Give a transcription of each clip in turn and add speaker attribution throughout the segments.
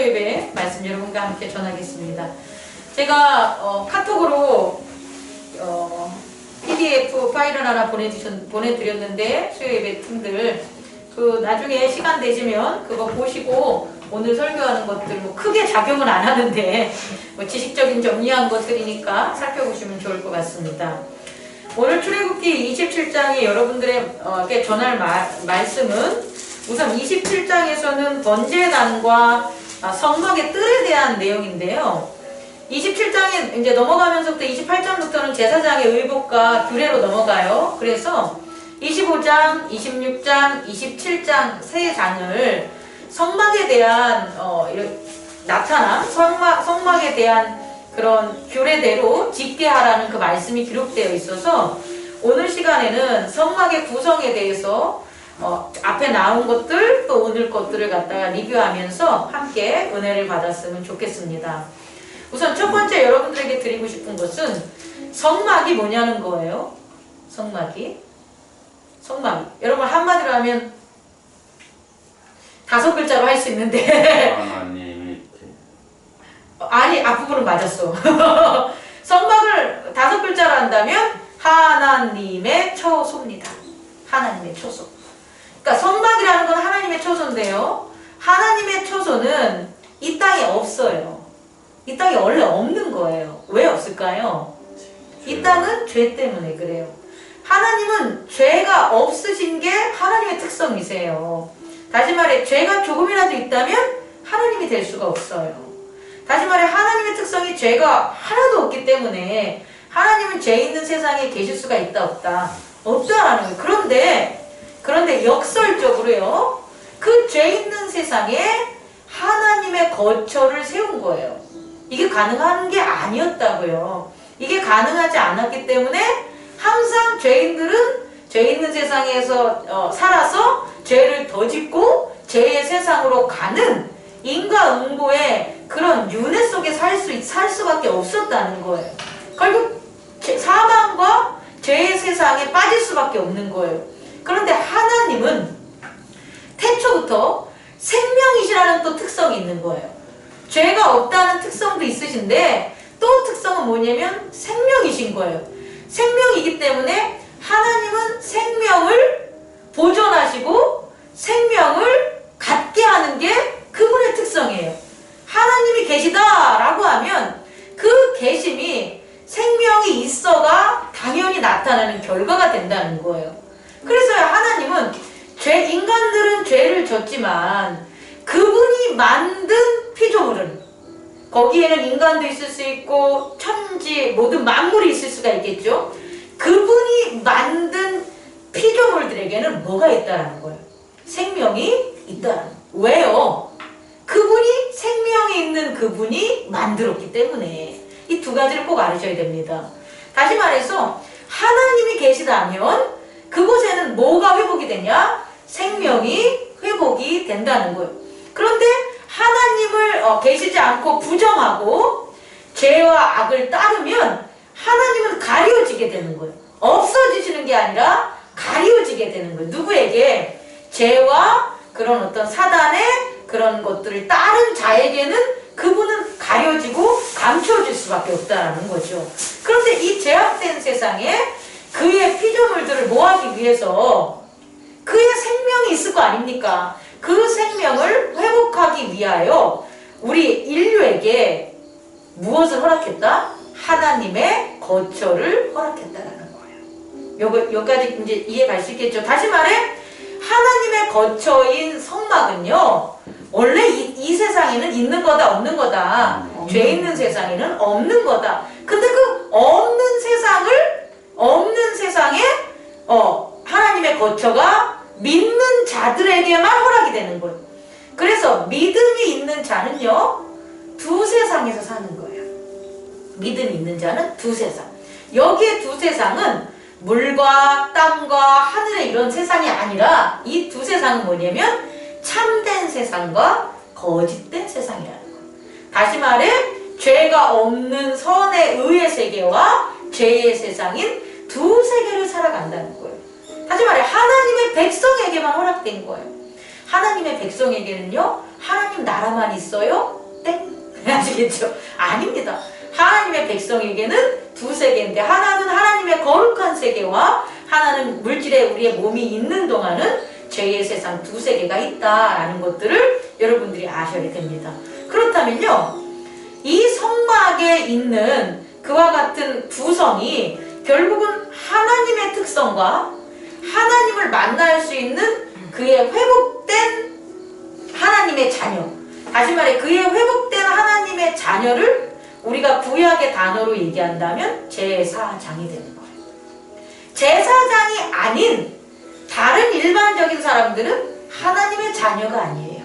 Speaker 1: 수요예배 말씀 여러분과 함께 전하겠습니다. 제가 어, 카톡으로 어, PDF 파일을 하나 보내주셨, 보내드렸는데 수요 예배 팀들 그 나중에 시간 되시면 그거 보시고 오늘 설교하는 것들 뭐 크게 작용은 안 하는데 뭐 지식적인 정리한 것들이니까 살펴보시면 좋을 것 같습니다. 오늘 출애굽기 27장에 여러분들에게 전할 마, 말씀은 우선 27장에서는 번제단과 아, 성막의 뜰에 대한 내용인데요. 27장에 이제 넘어가면서부터 28장부터는 제사장의 의복과 규례로 넘어가요. 그래서 25장, 26장, 27장 세 장을 성막에 대한 어, 나타난 성막, 성막에 대한 그런 규례대로 짓게 하라는 그 말씀이 기록되어 있어서 오늘 시간에는 성막의 구성에 대해서 어, 앞에 나온 것들 또 오늘 것들을 갖다가 리뷰하면서 함께 은혜를 받았으면 좋겠습니다. 우선 첫 번째 여러분들에게 드리고 싶은 것은 성막이 뭐냐는 거예요. 성막이. 성막. 여러분 한마디로 하면 다섯 글자로 할 수 있는데 아니 앞부분은 맞았어. 성막을 다섯 글자로 한다면 하나님의 처소입니다. 하나님의 처소. 그러니까 성막이라는 건 하나님의 처소인데요. 하나님의 처소는 이 땅에 없어요. 이 땅에 원래 없는 거예요. 왜 없을까요? 이 땅은 죄 때문에 그래요. 하나님은 죄가 없으신 게 하나님의 특성이세요. 다시 말해 죄가 조금이라도 있다면 하나님이 될 수가 없어요. 다시 말해 하나님의 특성이 죄가 하나도 없기 때문에 하나님은 죄 있는 세상에 계실 수가 있다 없다 없다라는 거예요. 그런데 그런데 역설적으로요 그 죄 있는 세상에 하나님의 거처를 세운 거예요. 이게 가능한 게 아니었다고요. 이게 가능하지 않았기 때문에 항상 죄인들은 죄 있는 세상에서 어, 살아서 죄를 더 짓고 죄의 세상으로 가는 인과응보의 그런 윤회 속에 살, 수, 살 수밖에 없었다는 거예요. 결국 죄- 사망과 죄의 세상에 빠질 수밖에 없는 거예요. 그런데 하나님은 태초부터 생명이시라는 또 특성이 있는 거예요. 죄가 없다는 특성도 있으신데 또 특성은 뭐냐면 생명이신 거예요. 생명이기 때문에 하나님은 생명을 보존하시고 생명을 갖게 하는 게 그분의 특성이에요. 하나님이 계시다라고 하면 그 계심이 생명이 있어가 당연히 나타나는 결과가 된다는 거예요. 그래서 하나님은 죄 인간들은 죄를 졌지만 그분이 만든 피조물은 거기에는 인간도 있을 수 있고 천지 모든 만물이 있을 수가 있겠죠. 그분이 만든 피조물들에게는 뭐가 있다라는 거예요. 생명이 있다라는 거예요. 왜요? 그분이 생명이 있는 그분이 만들었기 때문에 이 두 가지를 꼭 알으셔야 됩니다. 다시 말해서 하나님이 계시다면 그곳에는 뭐가 회복이 되냐? 생명이 회복이 된다는 거예요. 그런데 하나님을 어, 계시지 않고 부정하고 죄와 악을 따르면 하나님은 가려지게 되는 거예요. 없어지시는 게 아니라 가려지게 되는 거예요. 누구에게? 죄와 그런 어떤 사단의 그런 것들을 따른 자에게는 그분은 가려지고 감춰질 수밖에 없다라는 거죠. 그런데 이 제약된 세상에 그의 피조물들을 모하기 위해서 그의 생명이 있을 거 아닙니까? 그 생명을 회복하기 위하여 우리 인류에게 무엇을 허락했다? 하나님의 거처를 허락했다라는 거예요. 요거, 여기까지 이제 이해 갈 수 있겠죠? 다시 말해, 하나님의 거처인 성막은요, 원래 이, 이 세상에는 있는 거다, 없는 거다. 죄 있는 세상에는 없는 거다. 근데 그 없는 세상을, 없는 세상에, 어, 하나님의 거처가 믿는 자들에게만 허락이 되는 거예요. 그래서 믿음이 있는 자는요, 두 세상에서 사는 거예요. 믿음이 있는 자는 두 세상. 여기에 두 세상은 물과 땅과 하늘의 이런 세상이 아니라 이 두 세상은 뭐냐면 참된 세상과 거짓된 세상이라는 거예요. 다시 말해 죄가 없는 선의 의의 세계와 죄의 세상인 두 세계를 살아간다는 거예요. 다시 말해 하나님의 백성에게만 허락된 거예요. 하나님의 백성에게는요 하나님 나라만 있어요? 땡. 아시겠죠? 아닙니다. 하나님의 백성에게는 두 세계인데 하나는 하나님의 거룩한 세계와 하나는 물질에 우리의 몸이 있는 동안은 죄의 세상 두 세계가 있다라는 것들을 여러분들이 아셔야 됩니다. 그렇다면요. 이 성막에 있는 그와 같은 구성이 결국은 하나님의 특성과 하나님을 만날 수 있는 그의 회복된 하나님의 자녀. 다시 말해 그의 회복된 하나님의 자녀를 우리가 구약의 단어로 얘기한다면 제사장이 되는 거예요. 제사장이 아닌 다른 일반적인 사람들은 하나님의 자녀가 아니에요.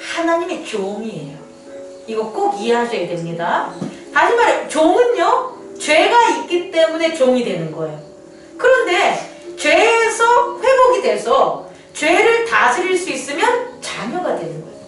Speaker 1: 하나님의 종이에요. 이거 꼭 이해하셔야 됩니다. 다시 말해 종은요 죄가 있기 때문에 종이 되는 거예요. 그런데 죄에서 회복이 돼서 죄를 다스릴 수 있으면 자녀가 되는 거예요.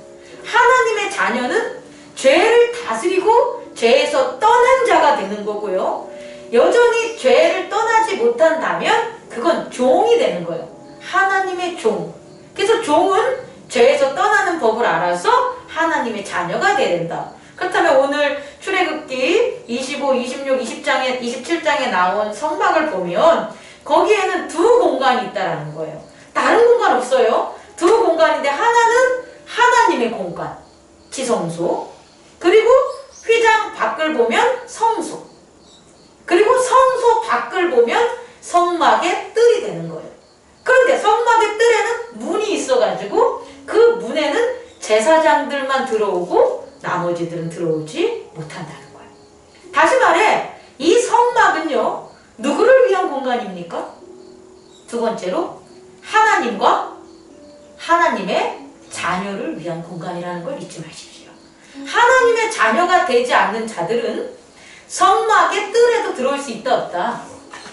Speaker 1: 하나님의 자녀는 죄를 다스리고 죄에서 떠난 자가 되는 거고요. 여전히 죄를 떠나지 못한다면 그건 종이 되는 거예요. 하나님의 종. 그래서 종은 죄에서 떠나는 법을 알아서 하나님의 자녀가 돼야 된다. 그렇다면 오늘 출애굽기 25, 26, 20장에 27장에 나온 성막을 보면 거기에는 두 공간이 있다라는 거예요. 다른 공간 없어요. 두 공간인데 하나는 하나님의 공간, 지성소. 그리고 휘장 밖을 보면 성소. 그리고 성소 밖을 보면 성막의 뜰이 되는 거예요. 그런데 성막의 뜰에는 문이 있어가지고 그 문에는 제사장들만 들어오고 나머지들은 들어오지 못한다는 거예요. 다시 말해 이 성막은요 누구를 위한 공간입니까? 두 번째로 하나님과 하나님의 자녀를 위한 공간이라는 걸 잊지 마십시오. 하나님의 자녀가 되지 않는 자들은 성막의 뜰에도 들어올 수 있다 없다?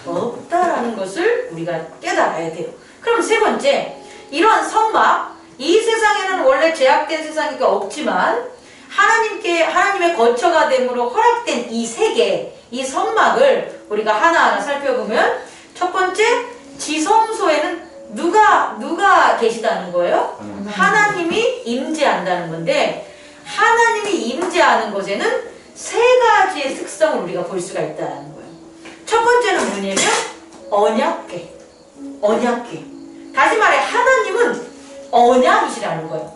Speaker 1: 없다라는 것을 우리가 깨달아야 돼요. 그럼 세 번째, 이러한 성막, 이 세상에는 원래 제약된 세상이가 없지만 하나님께 하나님의 거처가 됨으로 허락된 이 세계, 이 성막을 우리가 하나하나 살펴보면 첫 번째 지성소에는 누가 누가 계시다는 거예요? 하나님이 임재한다는 건데 하나님이 임재하는 곳에는 세 가지의 특성을 우리가 볼 수가 있다는 거예요. 첫 번째는 뭐냐면 언약계, 언약계. 다시 말해 하나님은 언약이시라는 거예요.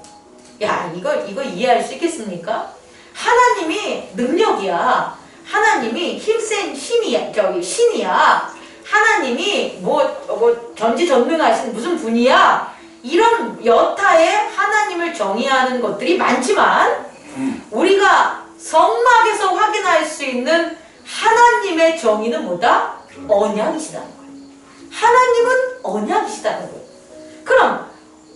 Speaker 1: 야 이거 이거 이해할 수 있겠습니까? 하나님이 능력이야. 하나님이 힘센 힘이야. 저기 신이야. 하나님이 뭐, 뭐 전지전능하신 무슨 분이야. 이런 여타의 하나님을 정의하는 것들이 많지만 우리가 성막에서 확인할 수 있는 하나님의 정의는 뭐다? 언약이시다는 거예요. 하나님은 언약이시다는 거예요. 그럼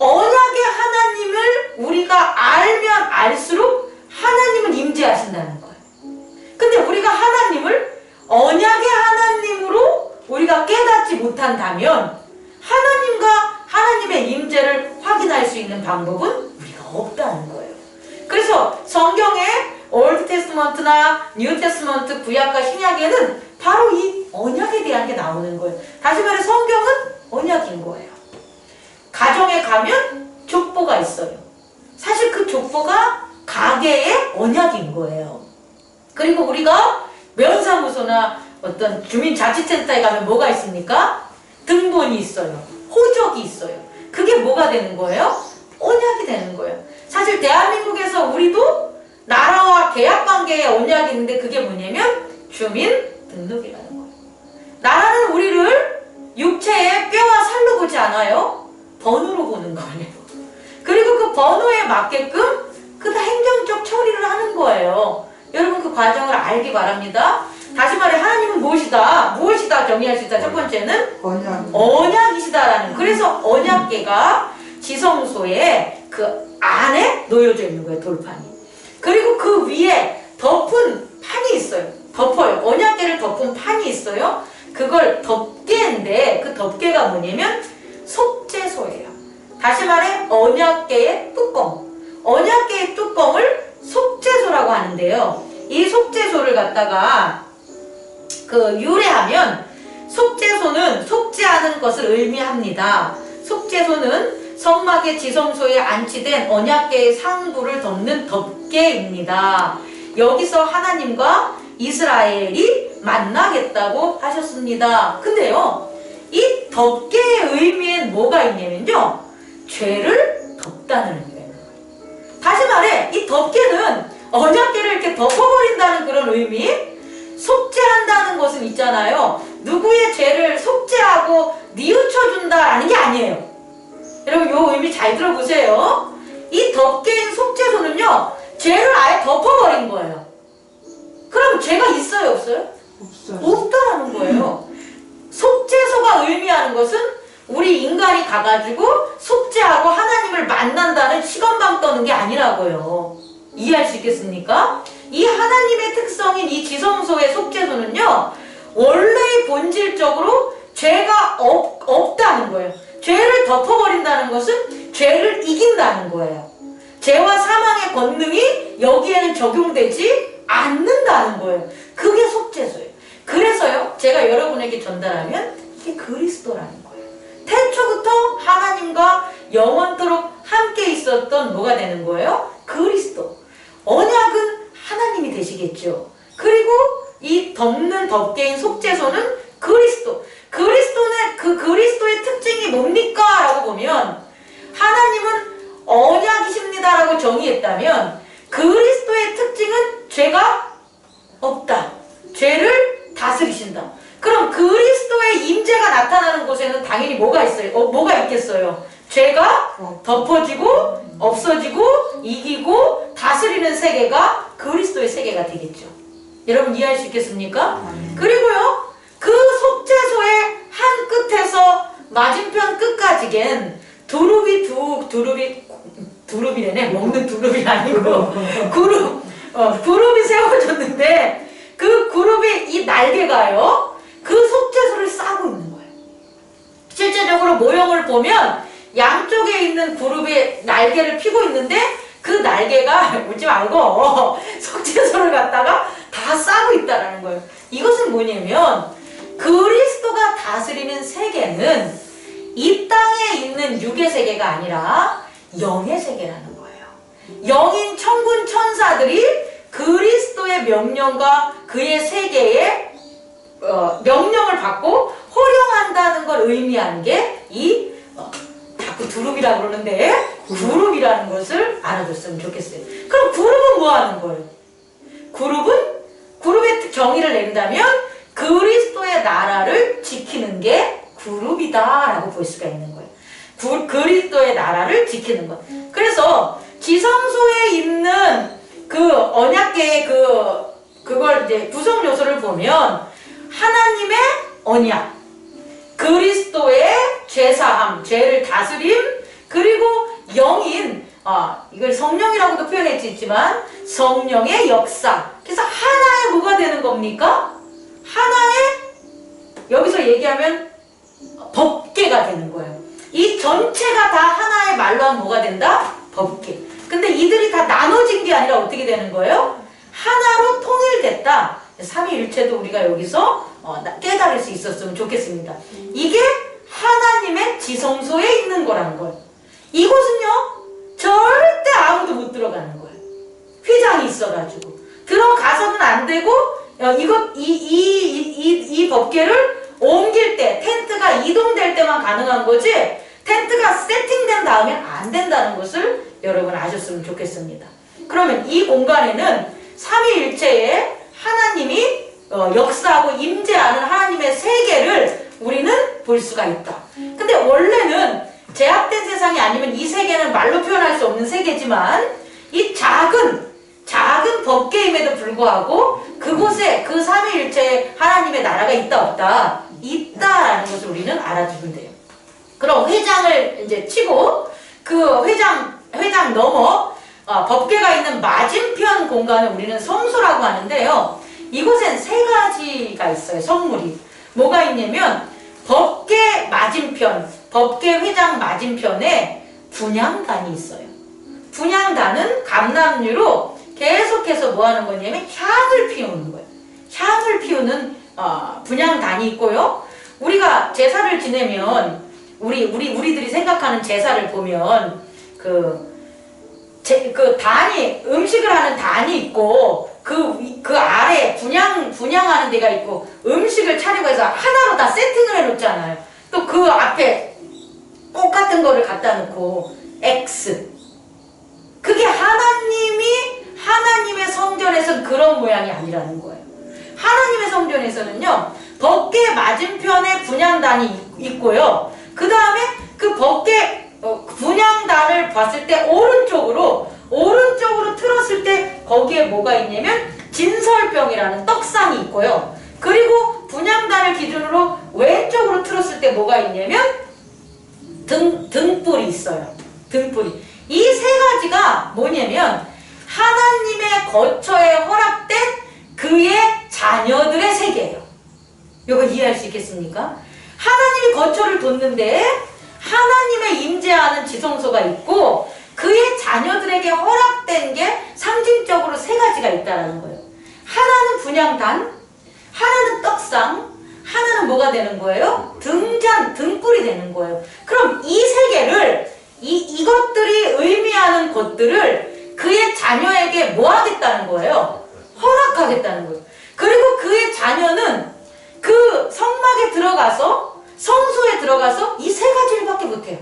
Speaker 1: 언약의 하나님을 우리가 알면 알수록 하나님은 임재하신다는 거예요. 근데 우리가 하나님을 언약의 하나님으로 우리가 깨닫지 못한다면 하나님과 하나님의 임재를 확인할 수 있는 방법은 우리가 없다는 거예요. 그래서 성경에 올드 테스트먼트나 뉴 테스트먼트 구약과 신약에는 바로 이 언약에 대한 게 나오는 거예요. 다시 말해 성경은 언약인 거예요. 가정에 가면 족보가 있어요. 사실 그 족보가 가계의 언약인 거예요. 그리고 우리가 면사무소나 어떤 주민자치센터에 가면 뭐가 있습니까? 등본이 있어요. 호적이 있어요. 그게 뭐가 되는 거예요? 언약이 되는 거예요. 사실 대한민국에서 우리도 나라와 계약 관계에 언약이 있는데 그게 뭐냐면 주민 등록이라는 거예요. 나라는 우리를 육체의 뼈와 살로 보지 않아요. 번호로 보는 거예요. 그리고 그 번호에 맞게끔 그다 행정적 처리를 하는 거예요. 여러분 그 과정을 알기 바랍니다. 다시 말해 하나님은 무엇이다? 무엇이다 정의할 수 있다. 첫 번째는
Speaker 2: 언약.
Speaker 1: 언약이시다라는 그래서 언약계가 지성소에 그 안에 놓여져 있는 거예요 돌판이 그리고 그 위에 덮은 판이 있어요 덮어요 언약계를 덮은 판이 있어요 그걸 덮개인데 그 덮개가 뭐냐면 속죄소예요 다시 말해 언약계의 뚜껑 언약계의 뚜껑을 속죄소라고 하는데요 이 속죄소를 갖다가 그 유래하면 속죄소는 속죄하는 것을 의미합니다. 속죄소는 성막의 지성소에 안치된 언약계의 상부를 덮는 덮개입니다. 여기서 하나님과 이스라엘이 만나겠다고 하셨습니다. 근데요, 이 덮개의 의미엔 뭐가 있냐면요, 죄를 덮다는 의미가 있는 거예요. 다시 말해, 이 덮개는 언약계를 이렇게 덮어버린다는 그런 의미, 속죄한다는 것은 있잖아요. 누구의 죄를 속죄하고 뉘우쳐준다라는 게 아니에요. 여러분 요 의미 잘 들어보세요. 이 덮개인 속죄소는요. 죄를 아예 덮어버린 거예요. 그럼 죄가 있어요 없어요?
Speaker 2: 없어요.
Speaker 1: 없다라는 거예요. 속죄소가 의미하는 것은 우리 인간이 가가지고 속죄하고 하나님을 만난다는 시건방 떠는 게 아니라고요. 이해할 수 있겠습니까? 이 하나님의 특성인 이 지성소의 속죄소는요, 원래의 본질적으로 죄가 없, 없다는 거예요. 죄를 덮어버린다는 것은 죄를 이긴다는 거예요. 죄와 사망의 권능이 여기에는 적용되지 않는다는 거예요. 그게 속죄소예요. 그래서요, 제가 여러분에게 전달하면 이게 그리스도라는 거예요. 하나님과 영원토록 함께 있었던 뭐가 되는 거예요? 그리스도. 언약은 하나님이 되시겠죠. 그리고 이 덮는 덮개인 속죄소는 그리스도. 그리스도는 그 그리스도의 특징이 뭡니까? 라고 보면 하나님은 언약이십니다라고 정의했다면 그리스도의 특징은 죄가 없다. 죄를 다스리신다. 그럼 그리스도의 임재가 나타나는 곳에는 당연히 뭐가 있어요? 어, 뭐가 있겠어요? 죄가 덮어지고 없어지고 이기고 다스리는 세계가 그리스도의 세계가 되겠죠. 여러분 이해할 수 있겠습니까? 그리고요 그 속죄소의 한 끝에서 맞은편 끝까지겐 두릅이 두 두릅이 두릅이래네 먹는 두릅이 아니고 그룹 어, 그룹이 세워졌는데 그 그룹이 이 날개가요 그 속죄소를 싸고 있는 거예요. 실제적으로 모형을 보면 양쪽에 있는 그룹이 날개를 피고 있는데 그 날개가 울지 말고 속죄소를 갖다가 다 싸고 있다라는 거예요. 이것은 뭐냐면 그리스도가 다스리는 세계는 이 땅에 있는 육의 세계가 아니라 영의 세계라는 거예요. 영인 천군 천사들이 그리스도의 명령과 그의 세계에 어, 명령을 받고 호령한다는 걸 의미하는 게이 어, 자꾸 두릅이라 그러는데 그룹이라는 것을 알아줬으면 좋겠어요. 그럼 그룹은 뭐 하는 거예요? 그룹은 그룹의 정의를 낸다면 그리스도의 나라를 지키는 게 그룹이다라고 볼 수가 있는 거예요. 구, 그리스도의 나라를 지키는 것. 그래서 지성소에 있는 그 언약계의 그 그걸 이제 구성 요소를 보면 하나님의 언약, 그리스도의 죄사함, 죄를 다스림, 그리고 영인, 아, 이걸 성령이라고도 표현할 수 있지만 성령의 역사. 그래서 하나의 뭐가 되는 겁니까? 하나의 여기서 얘기하면 법계가 되는 거예요. 이 전체가 다 하나의 말로 하면 뭐가 된다? 법계. 근데 이들이 다 나눠진 게 아니라 어떻게 되는 거예요? 하나로 통일됐다. 삼위일체도 우리가 여기서 어, 나- 깨달을 수 있었으면 좋겠습니다. 이게 하나님의 지성소에 있는 거라는 거예요. 이곳은요, 절대 아무도 못 들어가는 거예요. 휘장이 있어가지고. 들어가서는 안 되고, 어, 이것, 이, 이, 이, 이, 이 법계를 옮길 때, 텐트가 이동될 때만 가능한 거지, 텐트가 세팅된 다음엔 안 된다는 것을 여러분 아셨으면 좋겠습니다. 그러면 이 공간에는 삼위일체의 하나님이 어, 역사하고 임재하는 하나님의 세계를 우리는 볼 수가 있다. 근데 원래는 제약된 세상이 아니면 이 세계는 말로 표현할 수 없는 세계지만 이 작은 작은 법계임에도 불구하고 그곳에 그 삼위일체의 하나님의 나라가 있다 없다 있다라는 것을 우리는 알아두면 돼요. 그럼 회장을 이제 치고 그 회장 회장 넘어 어, 법계가 있는 맞은편 공간을 우리는 성소라고 하는데요. 이곳엔 세 가지가 있어요. 성물이 뭐가 있냐면 법계 맞은편, 법계 회장 맞은편에 분향단이 있어요. 분향단은 감람류로 계속해서 뭐 하는 거냐면 향을 피우는 거예요. 향을 피우는 어, 분향단이 있고요. 우리가 제사를 지내면 우리 우리 우리들이 생각하는 제사를 보면 그, 제, 그 단이 음식을 하는 단이 있고 그, 위- 그 아래 분양 분양하는 데가 있고 음식을 차리고 해서 하나로 다 세팅을 해놓잖아요. 또 그 앞에 꽃 같은 거를 갖다 놓고 X 그게 하나님이 하나님의 성전에선 그런 모양이 아니라는 거예요. 하나님의 성전에서는요 법계 맞은편에 분양단이 있- 있고요. 그 다음에 그 법계 어, 분양단을 봤을 때 오른쪽으로 오른쪽으로 틀었을 때 거기에 뭐가 있냐면 진설병이라는 떡상이 있고요. 그리고 분양단을 기준으로 왼쪽으로 틀었을 때 뭐가 있냐면 등, 등불이 있어요. 등불이. 이 세 가지가 뭐냐면 하나님의 거처에 허락된 그의 자녀들의 세계예요. 이거 이해할 수 있겠습니까? 하나님이 거처를 뒀는데 하나님의 임재하는 지성소가 있고 그의 자녀들에게 허락된 게 상징적으로 세 가지가 있다라는 거예요. 하나는 분양단, 하나는 떡상, 하나는 뭐가 되는 거예요? 등잔, 등불이 되는 거예요. 그럼 이 세 개를 이 이것들이 의미하는 것들을 그의 자녀에게 뭐 하겠다는 거예요? 허락하겠다는 거예요. 그리고 그의 자녀는 그 성막에 들어가서 성소에 들어가서 이 세 가지를밖에 못해요.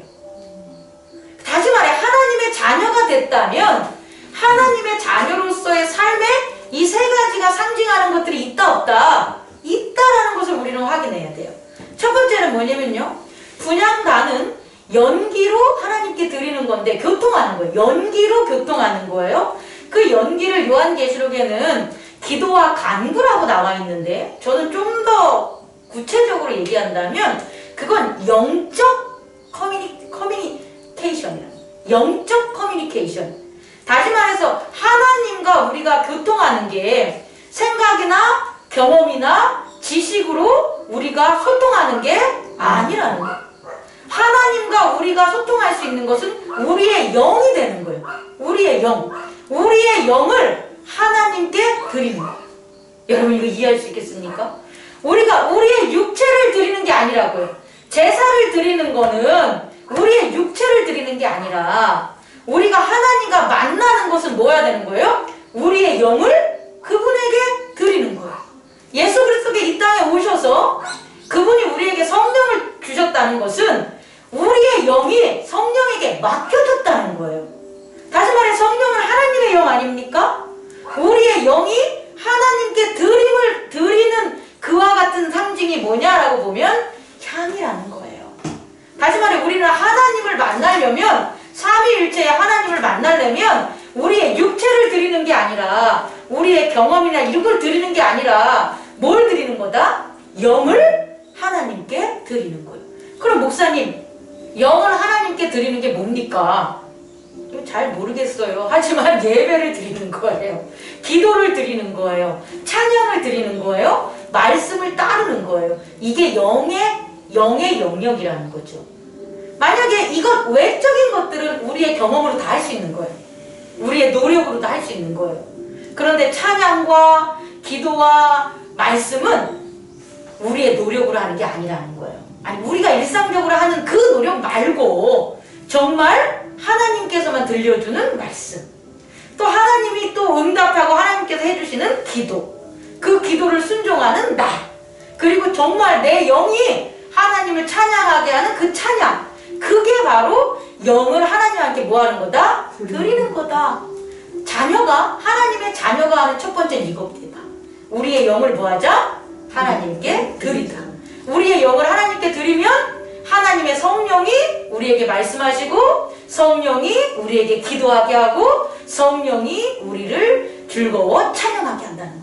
Speaker 1: 다시 말해 하나님의 자녀가 됐다면 하나님의 자녀로서의 삶에 이 세 가지가 상징하는 것들이 있다 없다 있다라는 것을 우리는 확인해야 돼요. 첫 번째는 뭐냐면요. 분양단은 연기로 하나님께 드리는 건데 교통하는 거예요. 연기로 교통하는 거예요. 그 연기를 요한계시록에는 기도와 간구라고 나와 있는데 저는 좀더 구체적으로 얘기한다면 그건 영적 커뮤니, 커뮤니케이션이야. 영적 커뮤니케이션. 다시 말해서 하나님과 우리가 교통하는 게 생각이나 경험이나 지식으로 우리가 소통하는 게 아니라는 거예요. 하나님과 우리가 소통할 수 있는 것은 우리의 영이 되는 거예요. 우리의 영. 우리의 영을 하나님께 드리는 거예요. 여러분 이거 이해할 수 있겠습니까? 우리가 우리의 육체를 드리는 게 아니라고요. 제사를 드리는 거는 우리의 육체를 드리는 게 아니라 우리가 하나님과 만나는 것은 뭐야 되는 거예요? 우리의 영을 그분에게 드리는 거예요. 예수 그리스도가 이 땅에 오셔서 그분이 우리에게 성령을 주셨다는 것은 우리의 영이 성령에게 맡겨졌다는 거예요. 다시 말해 성령은 하나님의 영 아닙니까? 우리의 영이 하나님께 드리는 그와 같은 상징이 뭐냐라고 보면 향이라는 거예요. 다시 말해 우리는 하나님을 만나려면 삼위일체의 하나님을 만나려면 우리의 육체를 드리는 게 아니라 우리의 경험이나 이런 걸 드리는 게 아니라 뭘 드리는 거다? 영을 하나님께 드리는 거예요. 그럼 목사님 영을 하나님께 드리는 게 뭡니까? 잘 모르겠어요. 하지만 예배를 드리는 거예요. 기도를 드리는 거예요. 찬양을 드리는 거예요. 말씀을 따르는 거예요. 이게 영의 영의 영역이라는 거죠. 만약에 이것 외적인 것들은 우리의 경험으로 다 할 수 있는 거예요. 우리의 노력으로 다 할 수 있는 거예요. 그런데 찬양과 기도와 말씀은 우리의 노력으로 하는 게 아니라는 거예요. 아니 우리가 일상적으로 하는 그 노력 말고 정말 하나님께서만 들려주는 말씀. 또 하나님이 또 응답하고 하나님께서 해주시는 기도. 그 기도를 순종하는 나. 그리고 정말 내 영이 하나님을 찬양하게 하는 그 찬양. 그게 바로 영을 하나님한테 뭐 하는 거다? 드리는 거다. 자녀가, 하나님의 자녀가 하는 첫 번째는 이겁니다. 우리의 영을 뭐 하자? 하나님께 드리다. 우리의 영을 하나님께 드리면 하나님의 성령이 우리에게 말씀하시고 성령이 우리에게 기도하게 하고 성령이 우리를 즐거워 찬양하게 한다는.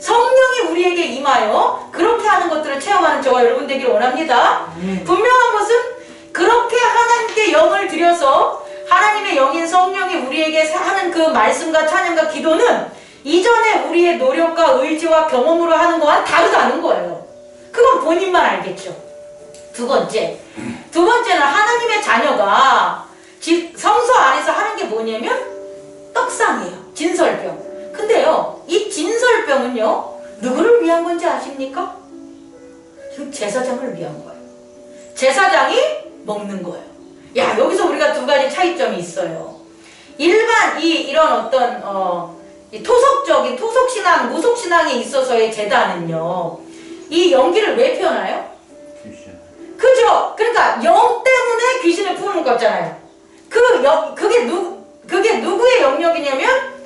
Speaker 1: 성령이 우리에게 임하여 그렇게 하는 것들을 체험하는 저와 여러분 되기를 원합니다. 분명한 것은 그렇게 하나님께 영을 들여서 하나님의 영인 성령이 우리에게 하는 그 말씀과 찬양과 기도는 이전에 우리의 노력과 의지와 경험으로 하는 거와는 다르다는 거예요. 그건 본인만 알겠죠. 두 번째. 두 번째는 하나님의 자녀가 지- 성소 안에서 하는 게 뭐냐면 떡상이에요. 진설병. 근데요, 이 진설병은요, 누구를 위한 건지 아십니까? 그 제사장을 위한 거예요. 제사장이 먹는 거예요. 야 여기서 우리가 두 가지 차이점이 있어요. 일반 이 이런 어떤 어, 이 토속적인 토속 신앙, 무속 신앙에 있어서의 제단은요. 이 연기를 왜 표현해요?
Speaker 2: 귀신.
Speaker 1: 그죠? 그러니까 영 때문에 귀신을 푸는 거잖아요. 그 영, 그게 누, 그게 누구의 영역이냐면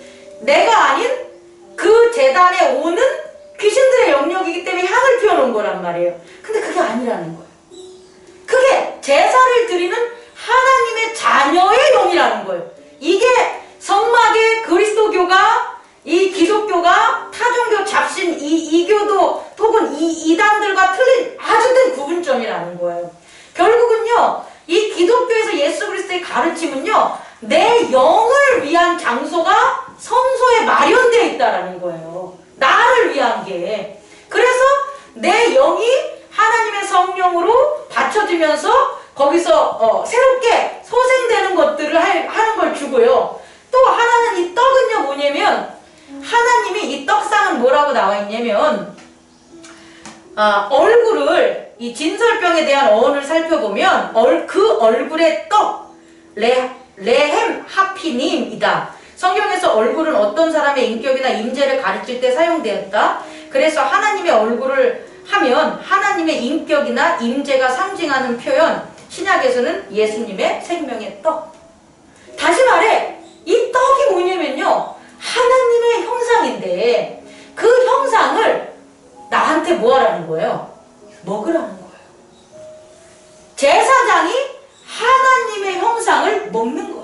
Speaker 1: 내가 아닌 그 재단에 오는 귀신들의 영역이기 때문에 향을 피워놓은 거란 말이에요. 근데 그게 아니라는 거예요. 그게 제사를 드리는 하나님의 자녀의 영이라는 거예요. 이게 성막의 그리스도교가 이 기독교가 타종교 잡신 이 이교도 혹은 이 이단들과 틀린 아주 큰 구분점이라는 거예요. 결국은요, 이 기독교에서 예수 그리스도의 가르침은요, 내 영을 위한 장소가 성소에 마련되어 있다라는 거예요. 나를 위한 게. 그래서 내 영이 하나님의 성령으로 받쳐지면서 거기서 어, 새롭게 소생되는 것들을 할- 하는 걸 주고요. 또 하나는 이 떡은요 뭐냐면 하나님이 이 떡상은 뭐라고 나와 있냐면 아, 얼굴을 이 진설병에 대한 어원을 살펴보면 얼, 그 얼굴의 떡 레, 레헴 하피님이다. 성경에서 얼굴은 어떤 사람의 인격이나 임재를 가르칠 때 사용되었다. 그래서 하나님의 얼굴을 하면 하나님의 인격이나 임재가 상징하는 표현 신약에서는 예수님의 생명의 떡. 다시 말해 이 떡이 뭐냐면요 하나님의 형상인데 그 형상을 나한테 뭐 하라는 거예요? 먹으라는 거예요. 제사장이 하나님의 형상을 먹는 거예요.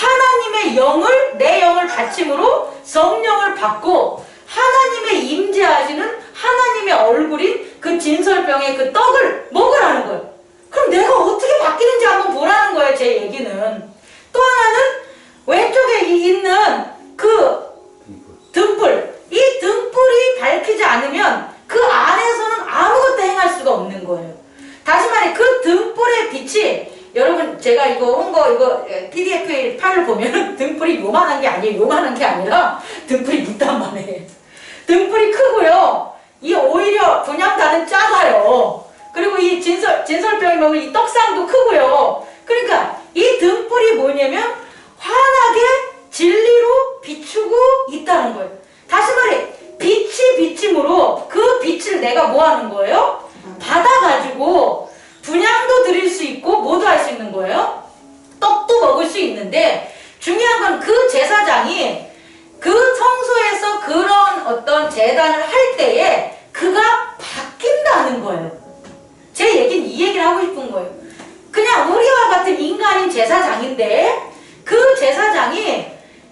Speaker 1: 하나님의 영을 내 영을 받침으로 성령을 받고 하나님의 임재하시는 하나님의 얼굴인 그 진설병의 그 떡을 먹으라는 거예요. 그럼 내가 어떻게 바뀌는지 한번 보라는 거예요. 제 얘기는. 또 하나는 왼쪽에 이- 있는 그
Speaker 2: 등불.
Speaker 1: 이 등불이 밝히지 않으면 그 안에서는 아무것도 행할 수가 없는 거예요. 다시 말해 그 등불의 제가 이거 홍거 이거 PDF 파일을 보면 등불이 요만한 게 아니에요. 요만한 게 아니라 등불이 있단 말이에요. 등불이 크고요. 이 오히려 분양단은 작아요. 그리고 이 진설 진설병이 먹은 이 떡상도 크고요. 그러니까 이 등불이 뭐냐면 환하게 진리로 비추고 있다는 거예요. 다시 말해 빛이 비침으로 그 빛을 내가 뭐 하는 거예요? 받아가지고 분양도 드릴 수 있고 뭐도 할수 있는 거예요? 떡도 먹을 수 있는데 중요한 건 그 제사장이 그 성소에서 그런 어떤 재단을 할 때에 그가 바뀐다는 거예요. 제 얘기는 이 얘기를 하고 싶은 거예요. 그냥 우리와 같은 인간인 제사장인데 그 제사장이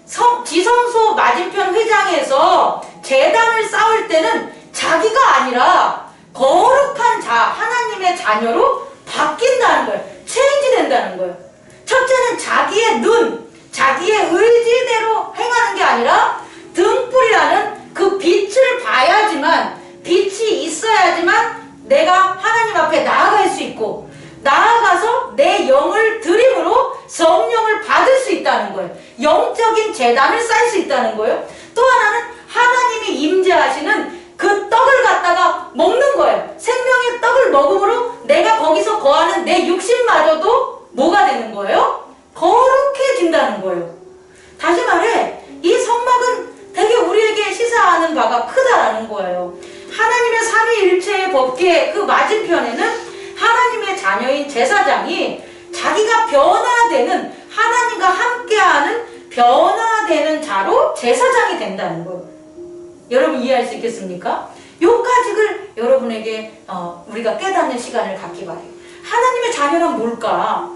Speaker 1: 성, 지성소 맞은편 회장에서 재단을 쌓을 때는 자기가 아니라 거룩한 자, 하나님의 자녀로 바뀐다는 거예요. 체인지 된다는 거예요. 첫째는 자기의 눈, 자기의 의지대로 행하는 게 아니라 등불이라는 그 빛을 봐야지만 빛이 있어야지만 내가 하나님 앞에 나아갈 수 있고 나아가서 내 영을 드림으로 성령을 받을 수 있다는 거예요. 영적인 재단을 쌓을 수 있다는 거예요. 또 하나는 하나님이 임재하시는 그 떡을 갖다가 먹는 거예요. 생명의 떡을 먹음으로 내가 거기서 거하는 내 육신마저도 뭐가 되는 거예요? 거룩해진다는 거예요. 다시 말해, 이 성막은 되게 우리에게 시사하는 바가 크다라는 거예요. 하나님의 삼위일체의 법계 그 맞은편에는 하나님의 자녀인 제사장이 자기가 변화되는 하나님과 함께하는 변화되는 자로 제사장이 된다는 거예요. 여러분 이해할 수 있겠습니까? 요까지를 여러분에게 어, 우리가 깨닫는 시간을 갖기 바래요. 하나님의 자녀란 뭘까?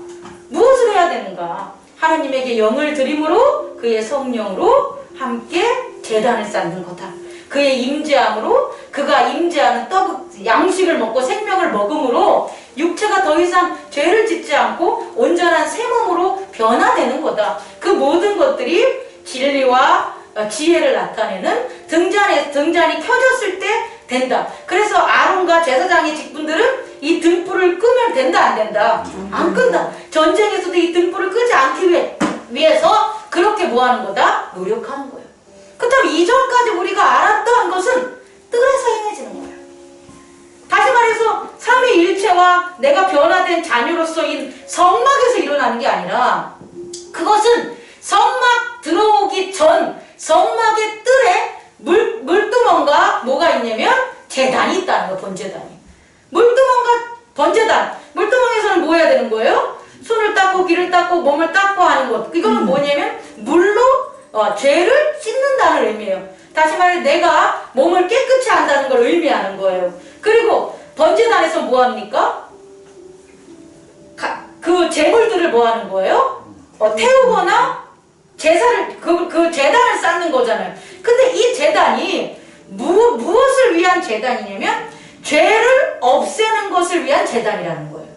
Speaker 1: 무엇을 해야 되는가? 하나님에게 영을 드림으로 그의 성령으로 함께 재단을 쌓는 거다. 그의 임재함으로 그가 임재하는 떡 양식을 먹고 생명을 먹음으로 육체가 더 이상 죄를 짓지 않고 온전한 새 몸으로 변화되는 거다. 그 모든 것들이 진리와 어, 지혜를 나타내는 등잔에 등잔이 켜졌을 때 된다. 그래서 아론과 제사장의 직분들은 이 등불을 끄면 된다 안 된다. 안 끈다. 전쟁에서도 이 등불을 끄지 않기 위해 위해서 그렇게 뭐 하는 거다? 노력하는 거예요. 그렇다면 이전까지 우리가 알았던 것은 뜰에서 행해지는 거예요. 다시 말해서 사 삼위일체와 내가 변화된 자녀로서 인 성막에서 일어나는 게 아니라 그것은 성막 들어오기 전 성막의 뜰에 물, 물두멍과 뭐가 있냐면 재단이 있다는 거 번제단이 물두멍과 번제단 물두멍에서는 뭐 해야 되는 거예요? 손을 닦고 귀를 닦고 몸을 닦고 하는 것 이거는 뭐냐면 물로 어, 죄를 씻는다는 의미예요 다시 말해 내가 몸을 깨끗이 한다는 걸 의미하는 거예요 그리고 번제단에서 뭐 합니까? 가- 그 재물들을 뭐 하는 거예요? 어, 태우거나 제사를 그, 그 재단을 쌓는 거잖아요. 근데 이 재단이 무, 무엇을 위한 재단이냐면 죄를 없애는 것을 위한 재단이라는 거예요.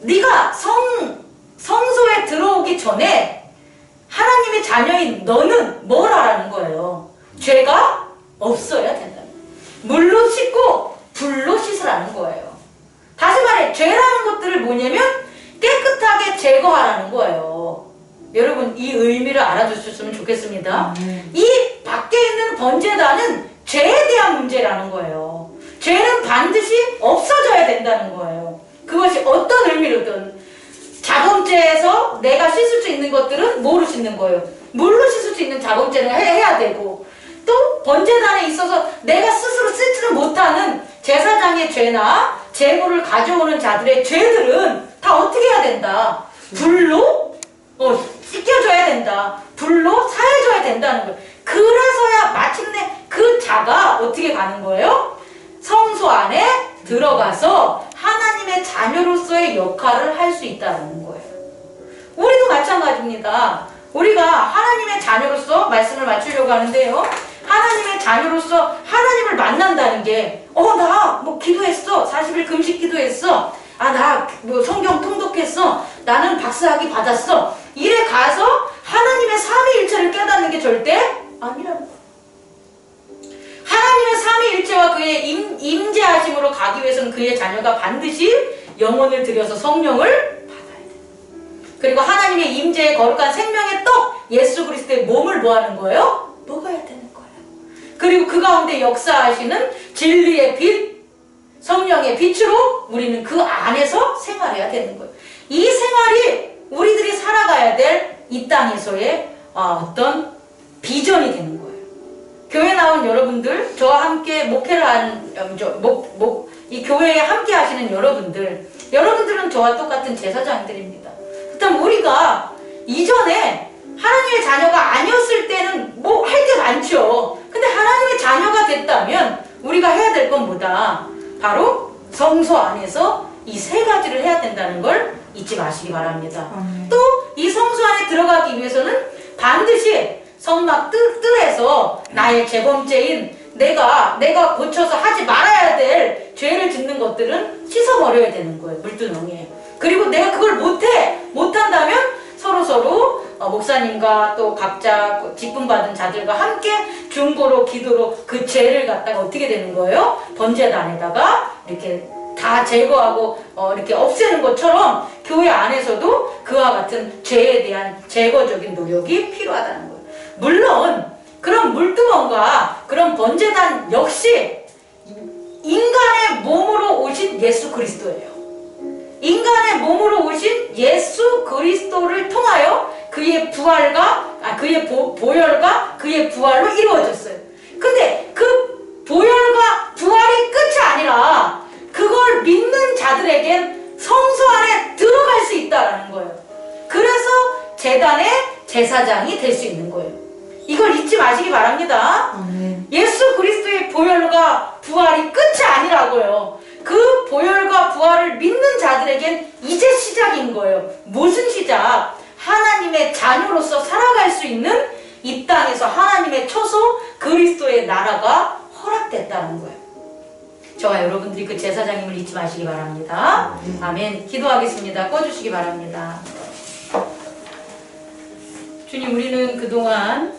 Speaker 1: 네가 성 성소에 들어오기 전에 하나님의 자녀인 너는 뭘 하라는 거예요? 죄가 없어야 된다. 물로 씻고 불로 씻으라는 거예요. 다시 말해 죄라는 것들을 뭐냐면 깨끗하게 제거하라는 거예요. 여러분 이 의미를 알아주셨으면 좋겠습니다. 이 밖에 있는 번제단은 죄에 대한 문제라는 거예요. 죄는 반드시 없어져야 된다는 거예요. 그것이 어떤 의미로든 자범죄에서 내가 씻을 수 있는 것들은 뭐로 씻는 거예요? 물로 씻을 수 있는 자범죄는 해- 해야 되고 또 번제단에 있어서 내가 스스로 씻지를 못하는 제사장의 죄나 재물을 가져오는 자들의 죄들은 다 어떻게 해야 된다? 불로 어, 씻겨줘야 된다. 불로 사해줘야 된다는 거예요. 그래서야 마침내 그 자가 어떻게 가는 거예요? 성소 안에 들어가서 하나님의 자녀로서의 역할을 할 수 있다는 거예요. 우리도 마찬가지입니다. 우리가 하나님의 자녀로서 말씀을 맞추려고 하는데요. 하나님의 자녀로서 하나님을 만난다는 게, 어, 나 뭐 기도했어. 40일 금식 기도했어. 아, 나 뭐 성경 통독했어. 나는 박사학위 받았어. 이래 가서 하나님의 삼위일체를 깨닫는 게 절대 아니라는. 하나님의 삼위일체와 그의 임, 임재하심으로 가기 위해서는 그의 자녀가 반드시 영혼을 들여서 성령을 받아야 돼요. 그리고 하나님의 임재의 거룩한 생명의 떡 예수 그리스도의 몸을 뭐 하는 거예요? 먹어야 되는 거예요. 그리고 그 가운데 역사하시는 진리의 빛, 성령의 빛으로 우리는 그 안에서 생활해야 되는 거예요. 이 생활이 우리들이 살아가야 될 이 땅에서의 어, 어떤 비전이 되는 거예요. 교회 나온 여러분들, 저와 함께 목회를 한, 음, 저, 목, 목, 이 교회에 함께 하시는 여러분들, 여러분들은 저와 똑같은 제사장들입니다. 그렇다면 우리가 이전에 하나님의 자녀가 아니었을 때는 뭐 할 게 많죠. 근데 하나님의 자녀가 됐다면 우리가 해야 될 건 뭐다? 바로 성소 안에서 이 세 가지를 해야 된다는 걸 잊지 마시기 바랍니다.
Speaker 2: 아멘.
Speaker 1: 또이 성소 안에 들어가기 위해서는 반드시 성막 뜰, 뜰에서 나의 재범죄인 내가 내가 고쳐서 하지 말아야 될 죄를 짓는 것들은 씻어버려야 되는 거예요 물두멍에 그리고 내가 그걸 못해 못한다면 서로 서로 어, 목사님과 또 각자 그 직분 받은 자들과 함께 중보로 기도로 그 죄를 갖다가 어떻게 되는 거예요 번제단에다가 이렇게 다 제거하고 어, 이렇게 없애는 것처럼 교회 안에서도 그와 같은 죄에 대한 제거적인 노력이 필요하다는 거예요. 물론 그런 물두멍과 그런 번제단 역시 인간의 몸으로 오신 예수 그리스도예요. 인간의 몸으로 오신 예수 그리스도를 통하여 그의 부활과 아, 그의 보, 보혈과 그의 부활로 이루어졌어요. 근데 그 보혈과 부활이 끝이 아니라 그걸 믿는 자들에겐 성소 안에 들어갈 수 있다라는 거예요. 그래서 재단의 제사장이 될 수 있는 거예요. 이걸 잊지 마시기 바랍니다.
Speaker 2: 아멘.
Speaker 1: 예수 그리스도의 보혈과 부활이 끝이 아니라고요. 그 보혈과 부활을 믿는 자들에겐 이제 시작인 거예요. 무슨 시작? 하나님의 자녀로서 살아갈 수 있는 이 땅에서 하나님의 초소 그리스도의 나라가 허락됐다는 거예요. 저와 여러분들이 그 제사장님을 잊지 마시기 바랍니다. 아멘. 기도하겠습니다. 꺼주시기 바랍니다. 주님, 우리는 그동안